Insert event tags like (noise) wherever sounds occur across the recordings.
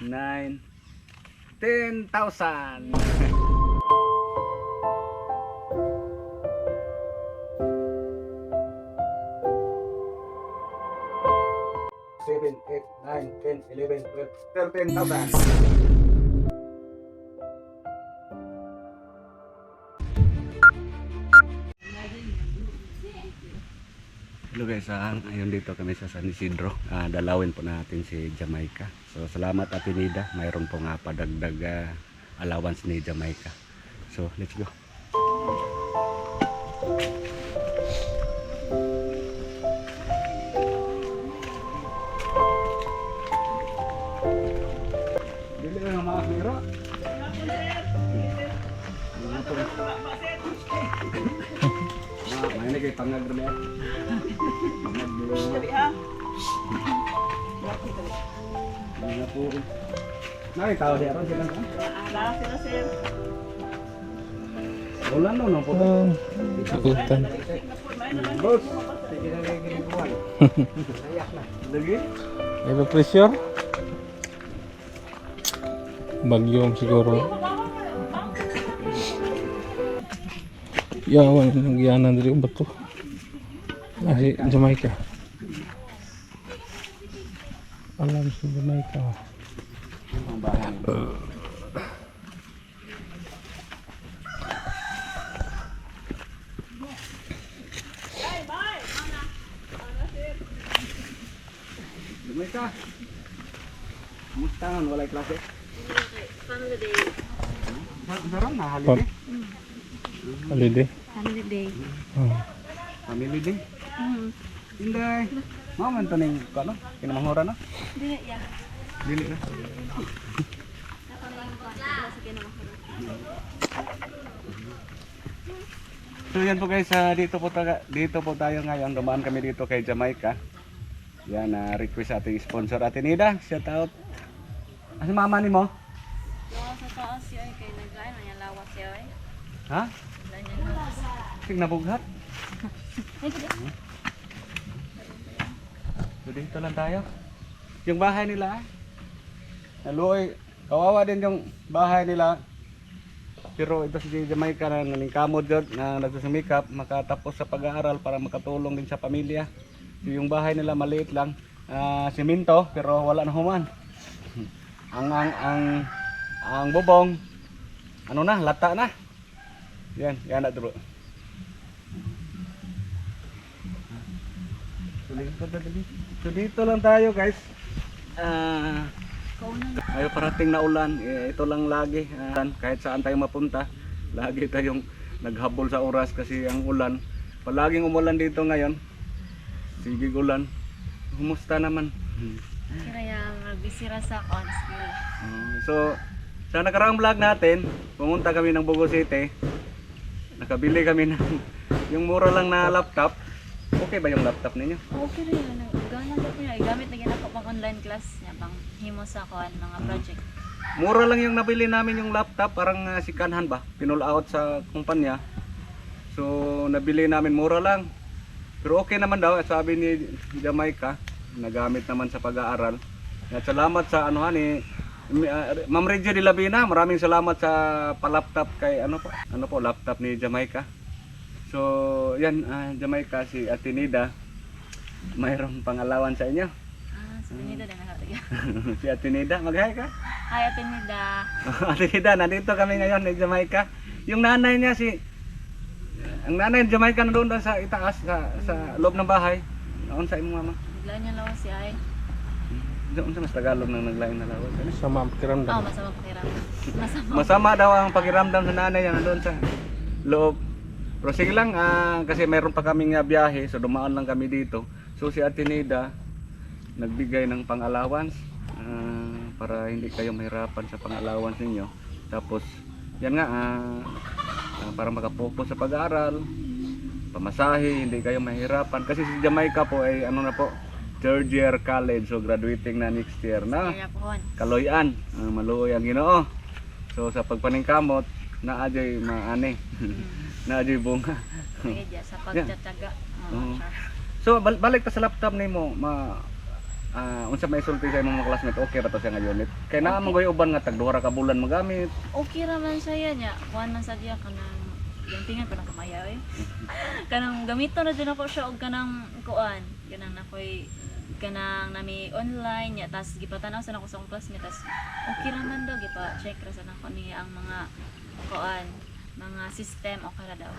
nine, ten thousand. Seven, eight, nine, ten, eleven, twelve, thirteen thousand. Hello guys, ah, ngayon dito kami sa San Isidro. Ah, dalawin po natin si Jamaica. So salamat Ate Nida, mayroon po nga padagdag ah, allowance ni Jamaica. So let's go. Dili na mga ah. Mga po. Nay, tao di aron sila ka? Wala no, no po. Ikutan. Boss. Sige na lagi ni buwan. Ayak na. Lagi? May ba pressure? Bagyong siguro. Yawan, nagyanan diri ba to? Ah, si Jamaica. Alam si Jamaica. Ang bahay. Lumay ka. Kumusta nga? Walay klase? Family day. Sa- Sarang na, holiday. Holiday. Family day. Oh. Family day. Hmm. Inday. Mao man to ning kano? Kinamahura na? Dili ya. Dili na. So yan po guys, ah, dito po taga, dito po tayo ngayon. Dumaan kami dito kay Jamaica. Yan na request ating sponsor Ate Nida. Shout out. Asa mama ni mo? Oo, sa taas siya ay kay naglain na yung lawas siya ay. Ha? Sig nabughat. Kaya. So dito lang tayo. Yung bahay nila. Naluoy. Kawawa din yung bahay nila. Pero ito si Jamaica na nalingkamod yun, na nagsusumikap, makatapos sa pag-aaral para makatulong din sa pamilya. So, yung bahay nila maliit lang, ah, simento, pero wala na human. ang, ang, ang, ang bubong, ano na, lata na. Yan, yan na duro. So dito, lang tayo guys. Ah, may parating na ulan, eh, ito lang lagi. Ah, kahit saan tayo mapunta, lagi tayong naghabol sa oras kasi ang ulan. Palaging umulan dito ngayon. Sige ulan. Kumusta naman? Kaya magbisira sa on school. Ah, so, sa nakaraang vlog natin, pumunta kami ng Bogo City. Nakabili kami ng (laughs) yung mura lang na laptop. Okay ba yung laptop ninyo? Okay rin yun. Gana ko niya. Gamit na ginako pang online class niya. Pang himo sa kuan mga project. Mura lang yung nabili namin yung laptop, parang uh, sikanhan ba? Pinull out sa kumpanya. So, nabili namin mura lang. Pero okay naman daw, sabi ni Jamaica, nagamit naman sa pag-aaral. At salamat sa ano ni uh, Ma'am Reggie de Labina, maraming salamat sa pa-laptop kay ano po, ano po laptop ni Jamaica. So, yan ah, Jamaica si Atinida. Mayroong pangalawan sa inyo. Ah, sa Pinida din nakatiga. (laughs) si Atinida, mag-hi ka. Hi, Pinida. (laughs) Ate Ida, nandito kami ngayon ni Jamaica. Yung nanay niya si ang nanay ni Jamaica na doon sa itaas sa sa loob ng bahay. Naon sa imong mama? Naglain niya lawas siya ay. Doon sa mas Tagalog nang naglain na lawas. Ano? Sama ang Oh, pakiramdam. masama (laughs) pakiramdam. Masama. Masama daw ang pakiramdam sa nanay niya doon sa loob. Pero sige lang, ah, kasi mayroon pa kaming ah, biyahe, so dumaan lang kami dito. So si Ate Nida, nagbigay ng pang-allowance ah, para hindi kayo mahirapan sa pang-allowance ninyo. Tapos, yan nga, ah, ah, para makapokus sa pag-aaral, pamasahe, hindi kayo mahirapan. Kasi si Jamaica po ay ano na po, third year college, so graduating na next year na. Kaya po. Kaloyan, uh, maluoy ang Ginoo. So sa pagpaningkamot, naadjay maani. (laughs) naadjay bunga. Kaya dyan, sa pagtataga. Siya. So bal- balik ta sa laptop nimo, ma ah unsa may sulti sa imong mga classmate okay ra to siya nga unit. Kay naa man goy uban nga tag duha ra ka bulan magamit. Okay raman siya yan ya. Kuan man sa diya kanang yung tingan pa kamaya eh. (laughs) kanang gamito na din ako siya og kanang kuan. Kanang nakoy kanang nami online ya tas gipatanaw sa nako sa akong classmate tas okay raman daw gipa check ra sa nako ni ang mga kuan mga system okay ra daw.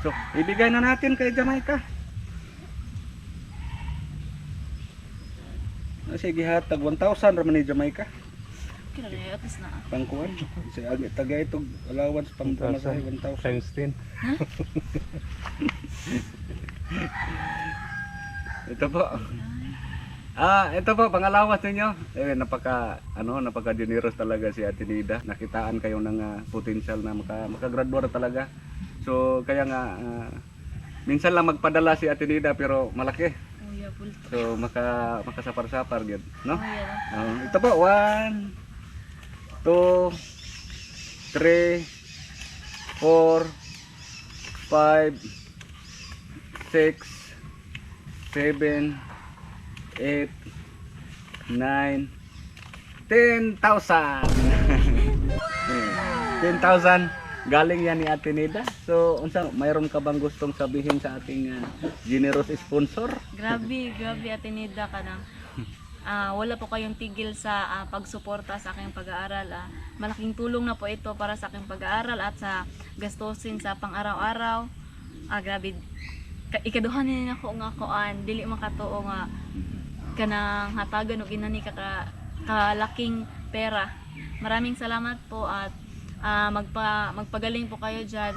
So, ibigay na natin kay Jamaica. Ah, Sige hatag 1,000 ra man ni Jamaica. Okay ra daw at least na. Pangkuan. Si agi tagay itog allowance pang pamasahe 1,000. Times 10. (laughs) Ito po. Ah, ito po pangalawas ninyo. Eh napaka ano, napaka generous talaga si Ate Nida. Nakitaan kayo ng ah, potential na maka makagraduate talaga. So kaya nga ah, minsan lang magpadala si Ate Nida pero malaki. Oh. So maka makasapar-sapar gyud, no? Oh. Oh, ito po, 1 2 3 4 5 6 7 8 9 10,000 10,000 galing yan ni Ate Nida. So, unsa mayroon ka bang gustong sabihin sa ating ah, generous sponsor? Grabe, grabe Ate Nida ka nang ah, wala po kayong tigil sa ah, pagsuporta sa aking pag-aaral. ah. malaking tulong na po ito para sa aking pag-aaral at sa gastusin sa pang-araw-araw. Ah, grabe. Ka- ikaduhan na ako nga koan, dili makatuo nga kanang hatagan og inani ka ka- kalaking pera. Maraming salamat po at ah, magpa magpagaling po kayo diyan.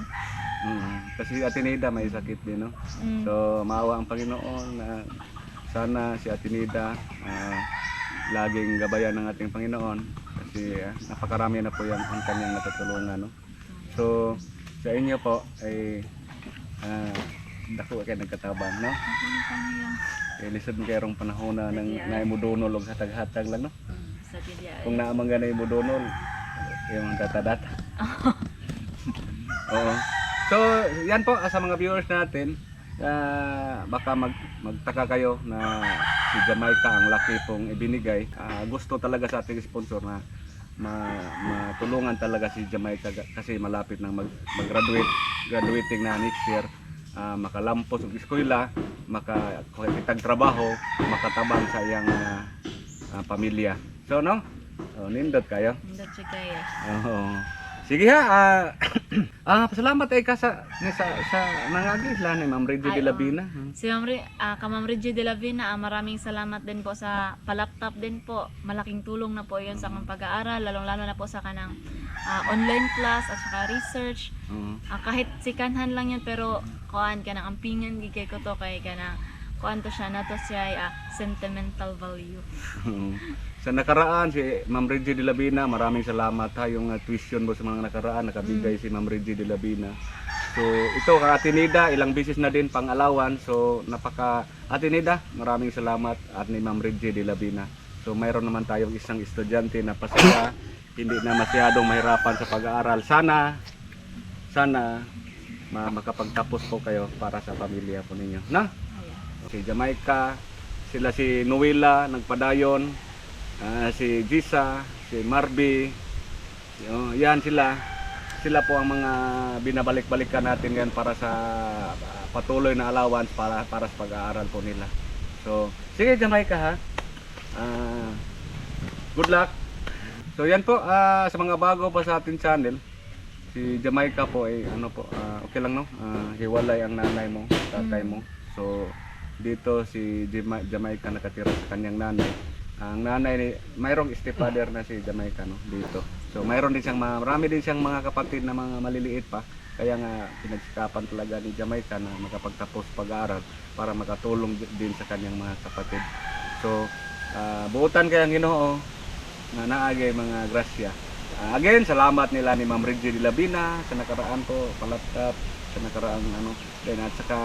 Mm, kasi si Ate Nida may sakit din, no? Mm. So, maawa ang Panginoon na sana si Ate Nida ah, laging gabayan ng ating Panginoon kasi ah, napakarami na po yan ang kanyang natutulungan, no? So, sa inyo po ay ah, dako kay nagkatabang, no? Ako na. Kay lisod kay rong panahon na nang naimudunol og hatag-hatag lang, no? Sa tidiay. Kung naamang ganay imudunol, yung data-data. (laughs) Oo. So, yan po ah, sa mga viewers natin. ah, baka mag magtaka kayo na si Jamaica ang laki pong ibinigay. Ah, gusto talaga sa ating sponsor na ma matulungan talaga si Jamaica kasi malapit nang mag, mag-graduate, graduating na next year. Ah, makalampos og eskwela, makakitag trabaho, makatabang sa iyang ah, ah, pamilya. So no? Oh, nindot kayo. Hindi siya kaya. Oo. Sige ha. Ah, (clears throat) ah pasalamat ay ka sa ni sa sa nangagi sila ni Ma'am Reggie de Ay, la oo. Bina. Si Ma'am Re, ah, ka Ma'am Reggie de la Vina, ah, maraming salamat din po sa palaptop din po. Malaking tulong na po 'yon sa akong pag-aaral, lalong-lalo na po sa kanang ah, online class at saka research. Oo. Ah, kahit sikanhan lang yan pero kuan ka ng ampingan gigay ko to kay kanang kuan to siya na to siya ay, ah, sentimental value. Oo. (laughs) sa nakaraan si Ma'am Reggie de la Bina, maraming salamat ha yung ah, tuition mo sa mga nakaraan nakabigay si Ma'am Reggie de la Bina. So ito ka Atinida, ilang beses na din pang alawan. So napaka Atinida, maraming salamat at ni Ma'am Reggie de la Bina. So mayroon naman tayong isang estudyante na pasaya, hindi na masyadong mahirapan sa pag-aaral. Sana sana ma makapagtapos po kayo para sa pamilya po ninyo. Na? Si Jamaica, sila si Noela, nagpadayon, ah, si Gisa, si Marby, oh, yan sila. Sila po ang mga binabalik-balikan natin yan para sa ah, patuloy na allowance para, para sa pag-aaral po nila. So, sige Jamaica ha. Ah, good luck. So yan po, ah, sa mga bago pa sa ating channel, si Jamaica po ay ano po, ah, okay lang no? Ah, hiwalay ang nanay mo, tatay mo. So dito si Jama- Jamaica nakatira sa kanyang nanay. Ang nanay ni mayroong stepfather na si Jamaica no dito. So mayroon din siyang marami din siyang mga kapatid na mga maliliit pa. Kaya nga pinagsikapan talaga ni Jamaica na makapagtapos pag-aaral para makatulong din sa kanyang mga kapatid. So ah, buutan kaya ang Ginoo nga naagay mga grasya. Ah, again, salamat nila ni Ma'am Reggie de Labina sa nakaraan po, palaptop, sa nakaraang ano, then at saka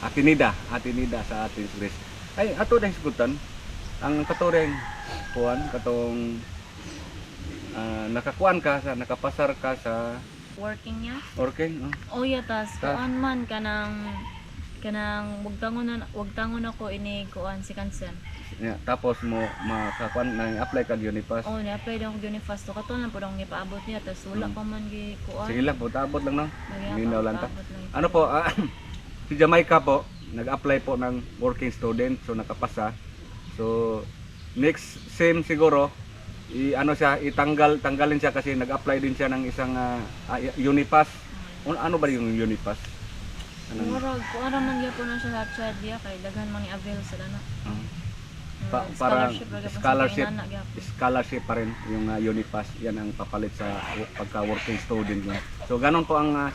Atinida, Atinida sa ating Grace. Ay, ato dahil sigutan, ang katureng kuan, katong ah, nakakuan ka sa, nakapasar ka sa Working niya? Orking, oh. Oh, yeah, tas kuan man ka ng kanang wag tangon na wag tangon ako ini kuan si kansen. Yeah, tapos mo makakuan na apply kag Unipass. Oh, na apply daw ko Unifast to kato na pud ang ipaabot niya tas wala Mm. pa man gi kuan. Sige lang po, tabot lang no. Minaw lang ta. lang. Ano po, ah, (clears throat) si Jamaica po, nag-apply po ng working student, so nakapasa. So, next same siguro, i ano siya, itanggal, tanggalin siya kasi nag-apply din siya ng isang ah, Unipass. Un- ano ba yung Unipass? Ano? Murag, kung ano man gyapon na siya sa child dia kay daghan man i-avail sila na. Ah. Mm, Pa- parang scholarship scholarship. scholarship pa rin yung ah, Unipass. Yan ang papalit sa wo- pagka-working student niya. So, ganun po ang uh,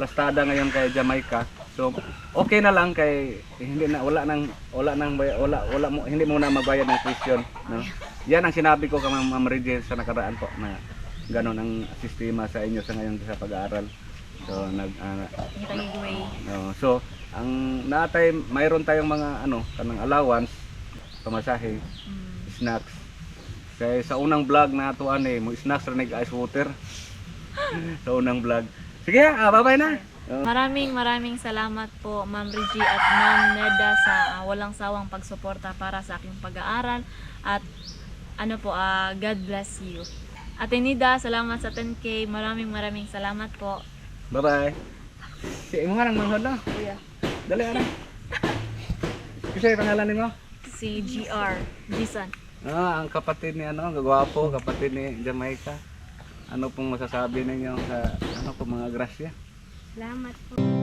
plastada ngayon kay Jamaica. So, okay na lang kay hindi na wala nang wala nang wala wala mo hindi mo na magbayad ng tuition, no? Yan ang sinabi ko kay Ma'am Regine sa nakaraan po na ganun ang sistema sa inyo sa ngayon sa pag-aaral. So, nag giveaway. No, so ang natay mayroon tayong mga ano kanang allowance pamasahe, Mm. snacks. Kaya sa unang vlog na ano eh, mo snacks ra nag ice water. (laughs) sa unang vlog. Sige, ah, bye-bye na. Maraming maraming salamat po Ma'am Reggie at Ma'am Neda sa ah, walang sawang pagsuporta para sa aking pag-aaral at ano po, ah, God bless you. Ate Nida, salamat sa 10K. Maraming maraming salamat po. Bye-bye. Si imo nga nang manghod na. Kuya. Dali ara. Kasi pangalan nimo? Si GR, Gisan. Ah, ang kapatid ni ano, gagwapo, kapatid ni Jamaica. Ano pong masasabi ninyo sa ano po mga grasya? Salamat po.